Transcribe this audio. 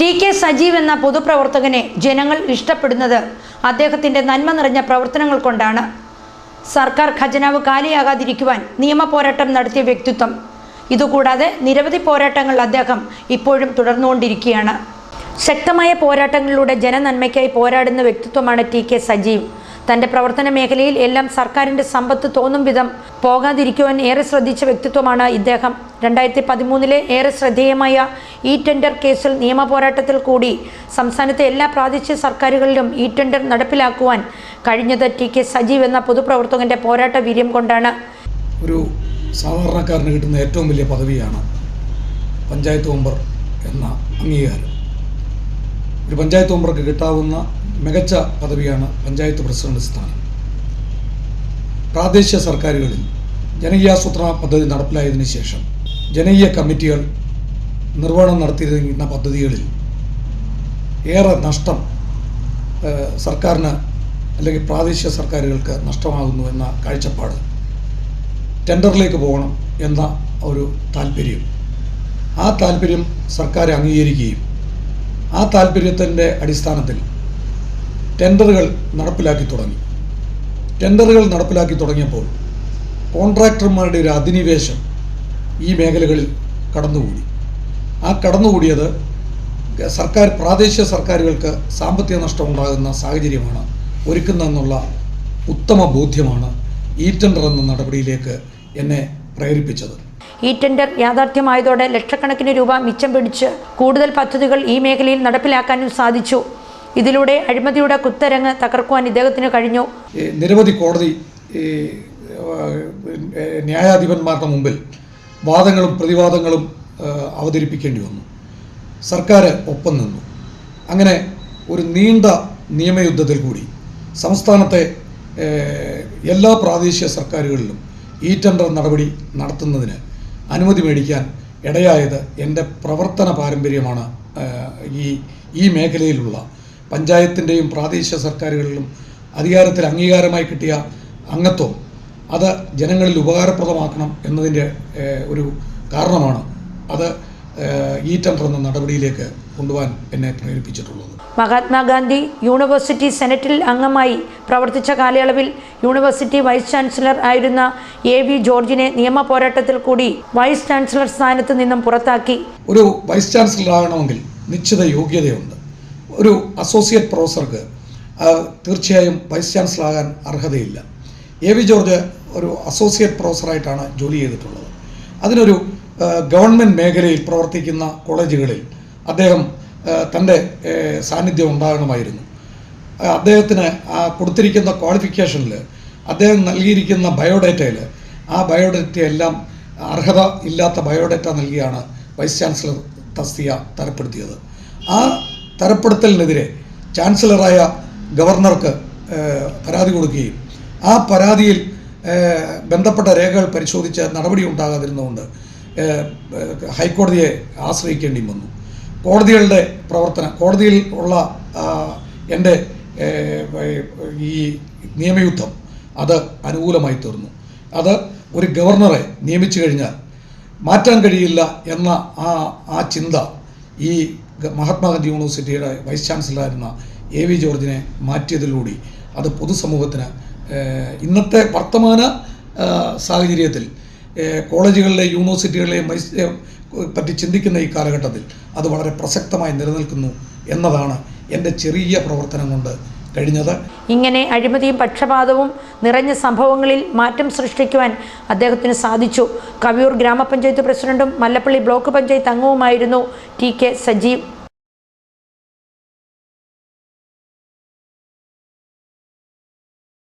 T K Sajeev എന്ന പൊതുപ്രവർത്തകനെ ജനങ്ങൾ ഇഷ്ടപ്പെടുന്നത് അദ്ദേഹത്തിന്റെ നന്മ നിറഞ്ഞ പ്രവർത്തനങ്ങൾ കൊണ്ടാണ്. സർക്കാർ ഖജനാവ് കാലിയാകാതിരിക്കുവാൻ നിയമ പോരാട്ടം നടത്തിയ വ്യക്തിത്വം. ഇതുകൂടാതെ നിരവധി പോരാട്ടങ്ങൾ അദ്ദേഹം ഇപ്പോഴും തുടർന്നുകൊണ്ടിരിക്കുകയാണ്. ശക്തമായ പോരാട്ടങ്ങളിലൂടെ ജനനന്മയ്ക്കായി പോരാടുന്ന വ്യക്തിത്വമാണ് ടി കെ സജീവ്. തന്റെ പ്രവർത്തന മേഖലയിൽ എല്ലാം സർക്കാരിന്റെ സമ്പത്ത് തോന്നും വിധം പോകാതിരിക്കുവാൻ ഏറെ ശ്രദ്ധിച്ച വ്യക്തിത്വമാണ് ഇദ്ദേഹം. രണ്ടായിരത്തി പതിമൂന്നിലെ ഏറെ ശ്രദ്ധേയമായ ഇ ടെൻഡർ കേസിൽ നിയമ പോരാട്ടത്തിൽ കൂടി സംസ്ഥാനത്തെ എല്ലാ പ്രാദേശിക സർക്കാരുകളിലും ഇ ടെൻഡർ നടപ്പിലാക്കുവാൻ കഴിഞ്ഞത് ടി കെ സജീവ് എന്ന പൊതുപ്രവർത്തകന്റെ പോരാട്ട വീര്യം കൊണ്ടാണ്. ഒരു സാധാരണക്കാരന് കിട്ടുന്ന ഏറ്റവും വലിയ പദവിയാണ് പഞ്ചായത്ത് മെമ്പർ എന്ന അംഗീകാരം. ഒരു പഞ്ചായത്ത് മെമ്പർക്ക് കിട്ടാവുന്ന മികച്ച പദവിയാണ് പഞ്ചായത്ത് പ്രസിഡന്റ് സ്ഥാനം. പ്രാദേശിക സർക്കാരുകളിൽ ജനകീയാസൂത്രണ പദ്ധതി നടപ്പിലായതിനു ശേഷം ജനകീയ കമ്മിറ്റികൾ നിർവഹണം നടത്തിയിരുന്ന പദ്ധതികളിൽ ഏറെ നഷ്ടം സർക്കാരിന് അല്ലെങ്കിൽ പ്രാദേശിക സർക്കാരുകൾക്ക് നഷ്ടമാകുന്നു എന്ന കാഴ്ചപ്പാട് ടെൻഡറിലേക്ക് പോകണം എന്ന ഒരു താല്പര്യം ആ താല്പര്യം സർക്കാർ അംഗീകരിക്കുകയും ആ താല്പര്യത്തിന്റെ അടിസ്ഥാനത്തിൽ ടെൻഡറുകൾ നടപ്പിലാക്കി തുടങ്ങി. ടെൻഡറുകൾ നടപ്പിലാക്കി തുടങ്ങിയപ്പോൾ കോൺട്രാക്ടർമാരുടെ ഒരു അധിനിവേശം ഈ മേഖലകളിൽ കടന്നുകൂടി. ആ കടന്നുകൂടിയത് സർക്കാർ പ്രാദേശിക സർക്കാരുകൾക്ക് സാമ്പത്തിക നഷ്ടം ഉണ്ടാകുന്ന സാഹചര്യമാണ് ഒരുക്കുന്നതെന്നുള്ള ഉത്തമ ബോധ്യമാണ് ഈ ടെൻഡർ എന്ന നടപടിയിലേക്ക് എന്നെ പ്രേരിപ്പിച്ചത്. ഈ ടെൻഡർ യാഥാർത്ഥ്യമായതോടെ ലക്ഷക്കണക്കിന് രൂപ മിച്ചം പിടിച്ച് കൂടുതൽ പദ്ധതികൾ ഈ മേഖലയിൽ നടപ്പിലാക്കാനും സാധിച്ചു. ഇതിലൂടെ അഴിമതിയുടെ കുത്തരങ്ങ് തകർക്കുവാൻ ഇദ്ദേഹത്തിന് കഴിഞ്ഞു. നിരവധി കോടതി ന്യായാധിപന്മാരുടെ മുമ്പിൽ വാദങ്ങളും പ്രതിവാദങ്ങളും അവതരിപ്പിക്കേണ്ടി വന്നു. സർക്കാർ ഒപ്പം നിന്നു. അങ്ങനെ ഒരു നീണ്ട നിയമയുദ്ധത്തിൽ കൂടി സംസ്ഥാനത്തെ എല്ലാ പ്രാദേശിക സർക്കാരുകളിലും ഈ ടെൻഡർ നടപടി നടത്തുന്നതിന് അനുമതി മേടിക്കാൻ ഇടയായത് എന്റെ പ്രവർത്തന പാരമ്പര്യമാണ് ഈ ഈ മേഖലയിലുള്ള. പഞ്ചായത്തിന്റെയും പ്രാദേശിക സർക്കാരുകളിലും അധികാരത്തിൽ അംഗീകാരമായി കിട്ടിയ അംഗത്വം അത് ജനങ്ങളിൽ ഉപകാരപ്രദമാക്കണം എന്നതിന്റെ ഒരു കാരണമാണ്. അത് ഈ ടെൻഡർ എന്ന നടപടിയിലേക്ക് കൊണ്ടുപോകാൻ എന്നെ പ്രേരിപ്പിച്ചിട്ടുള്ളത്. മഹാത്മാഗാന്ധി യൂണിവേഴ്സിറ്റി സെനറ്റിൽ അംഗമായി പ്രവർത്തിച്ച കാലയളവിൽ യൂണിവേഴ്സിറ്റി വൈസ് ചാൻസലർ ആയിരുന്ന എ വി ജോർജിനെ നിയമ പോരാട്ടത്തിൽ കൂടി വൈസ് ചാൻസലർ സ്ഥാനത്ത് നിന്നും പുറത്താക്കി. ഒരു വൈസ് ചാൻസലർ ആകണമെങ്കിൽ നിശ്ചിത യോഗ്യതയുണ്ട്. ഒരു അസോസിയേറ്റ് പ്രൊഫസർക്ക് തീർച്ചയായും വൈസ് ചാൻസലർ ആകാൻ അർഹതയില്ല. എ വി ജോർജ് ഒരു അസോസിയേറ്റ് പ്രൊഫസറായിട്ടാണ് ജോലി ചെയ്തിട്ടുള്ളത്. അതിനൊരു ഗവൺമെന്റ് മേഖലയിൽ പ്രവർത്തിക്കുന്ന കോളേജുകളിൽ അദ്ദേഹം തന്റെ സാന്നിധ്യം ഉണ്ടാകണമായിരുന്നു. അദ്ദേഹത്തിന് ആ കൊടുത്തിരിക്കുന്ന ക്വാളിഫിക്കേഷനിൽ അദ്ദേഹം നൽകിയിരിക്കുന്ന ബയോഡേറ്റയിൽ ആ ബയോഡേറ്റ എല്ലാം അർഹത ഇല്ലാത്ത ബയോഡേറ്റ നൽകിയാണ് വൈസ് ചാൻസലർ തസ്തിക തരപ്പെടുത്തിയത്. ആ തരപ്പെടുത്തലിനെതിരെ ചാൻസലറായ ഗവർണർക്ക് പരാതി കൊടുക്കുകയും ആ പരാതിയിൽ ബന്ധപ്പെട്ട രേഖകൾ പരിശോധിച്ച് നടപടി ഉണ്ടാകാതിരുന്നുകൊണ്ട് ഹൈക്കോടതിയെ ആശ്രയിക്കേണ്ടി വന്നു. കോടതികളുടെ പ്രവർത്തനം കോടതിയിൽ ഉള്ള എന്റെ ഈ നിയമയുദ്ധം അത് അനുകൂലമായി തീർന്നു. അത് ഒരു ഗവർണറെ നിയമിച്ചു കഴിഞ്ഞാൽ മാറ്റാൻ കഴിയില്ല എന്ന ആ ആ ചിന്ത ഈ മഹാത്മാഗാന്ധി യൂണിവേഴ്സിറ്റിയുടെ വൈസ് ചാൻസലറായിരുന്ന എ വി ജോർജിനെ മാറ്റിയതിലൂടെ അത് പൊതുസമൂഹത്തിന് ഇന്നത്തെ വർത്തമാന സാഹചര്യത്തിൽ കോളേജുകളിലെ ഏഹ്, പറ്റി ചിന്തിക്കുന്ന ഈ കാലഘട്ടത്തിൽ അത് വളരെ പ്രസക്തമായി നിലനിൽക്കുന്നു എന്നതാണ് എന്റെ ചെറിയ പ്രവർത്തനം കൊണ്ട് കഴിഞ്ഞത്. ഇങ്ങനെ അഴിമതിയും പക്ഷപാതവും നിറഞ്ഞ സംഭവങ്ങളിൽ മാറ്റം സൃഷ്ടിക്കുവാൻ അദ്ദേഹത്തിന് സാധിച്ചു. കവിയൂർ ഗ്രാമപഞ്ചായത്ത് പ്രസിഡന്റും മല്ലപ്പള്ളി ബ്ലോക്ക് പഞ്ചായത്ത് അംഗവുമായിരുന്നു ടി കെ സജീവ്.